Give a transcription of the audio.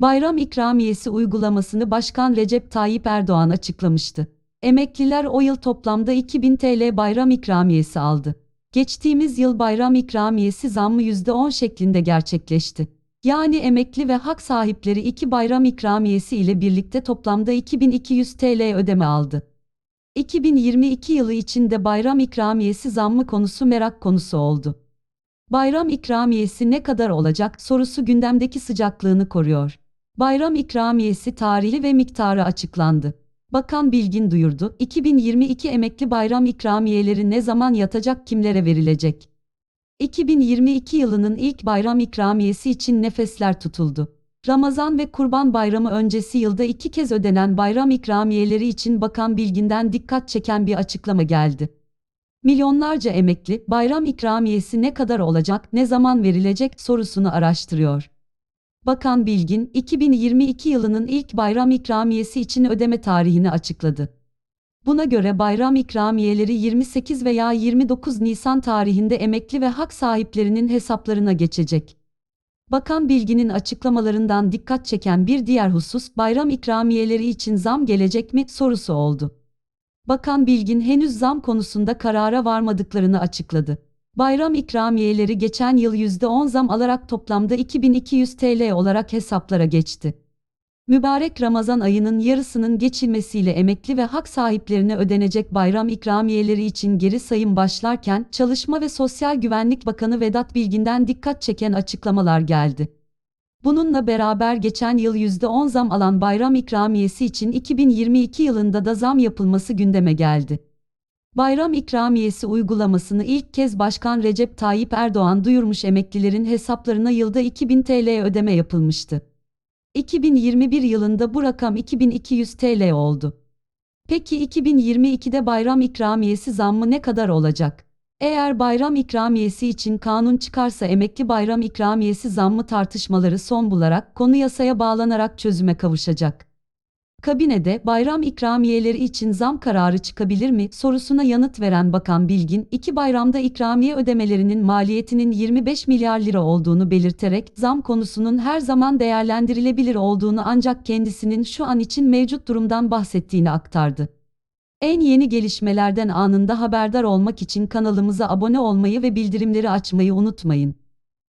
Bayram ikramiyesi uygulamasını Başkan Recep Tayyip Erdoğan açıklamıştı. Emekliler o yıl toplamda 2000 TL bayram ikramiyesi aldı. Geçtiğimiz yıl bayram ikramiyesi zammı %10 şeklinde gerçekleşti. Yani emekli ve hak sahipleri iki bayram ikramiyesi ile birlikte toplamda 2200 TL ödeme aldı. 2022 yılı içinde bayram ikramiyesi zammı konusu merak konusu oldu. Bayram ikramiyesi ne kadar olacak sorusu gündemdeki sıcaklığını koruyor. Bayram ikramiyesi tarihi ve miktarı açıklandı. Bakan Bilgin duyurdu, 2022 emekli bayram ikramiyeleri ne zaman yatacak kimlere verilecek? 2022 yılının ilk bayram ikramiyesi için nefesler tutuldu. Ramazan ve Kurban Bayramı öncesi yılda iki kez ödenen bayram ikramiyeleri için Bakan Bilgin'den dikkat çeken bir açıklama geldi. Milyonlarca emekli bayram ikramiyesi ne kadar olacak, ne zaman verilecek sorusunu araştırıyor. Bakan Bilgin, 2022 yılının ilk bayram ikramiyesi için ödeme tarihini açıkladı. Buna göre bayram ikramiyeleri 28 veya 29 Nisan tarihinde emekli ve hak sahiplerinin hesaplarına geçecek. Bakan Bilgin'in açıklamalarından dikkat çeken bir diğer husus bayram ikramiyeleri için zam gelecek mi sorusu oldu. Bakan Bilgin henüz zam konusunda karara varmadıklarını açıkladı. Bayram ikramiyeleri geçen yıl %10 zam alarak toplamda 2200 TL olarak hesaplara geçti. Mübarek Ramazan ayının yarısının geçilmesiyle emekli ve hak sahiplerine ödenecek bayram ikramiyeleri için geri sayım başlarken Çalışma ve Sosyal Güvenlik Bakanı Vedat Bilgin'den dikkat çeken açıklamalar geldi. Bununla beraber geçen yıl %10 zam alan bayram ikramiyesi için 2022 yılında da zam yapılması gündeme geldi. Bayram ikramiyesi uygulamasını ilk kez Başkan Recep Tayyip Erdoğan duyurmuş emeklilerin hesaplarına yılda 2000 TL ödeme yapılmıştı. 2021 yılında bu rakam 2200 TL oldu. Peki 2022'de bayram ikramiyesi zammı ne kadar olacak? Eğer bayram ikramiyesi için kanun çıkarsa emekli bayram ikramiyesi zammı tartışmaları son bularak konu yasaya bağlanarak çözüme kavuşacak. Kabinede bayram ikramiyeleri için zam kararı çıkabilir mi sorusuna yanıt veren Bakan Bilgin, iki bayramda ikramiye ödemelerinin maliyetinin 25 milyar lira olduğunu belirterek zam konusunun her zaman değerlendirilebilir olduğunu ancak kendisinin şu an için mevcut durumdan bahsettiğini aktardı. En yeni gelişmelerden anında haberdar olmak için kanalımıza abone olmayı ve bildirimleri açmayı unutmayın.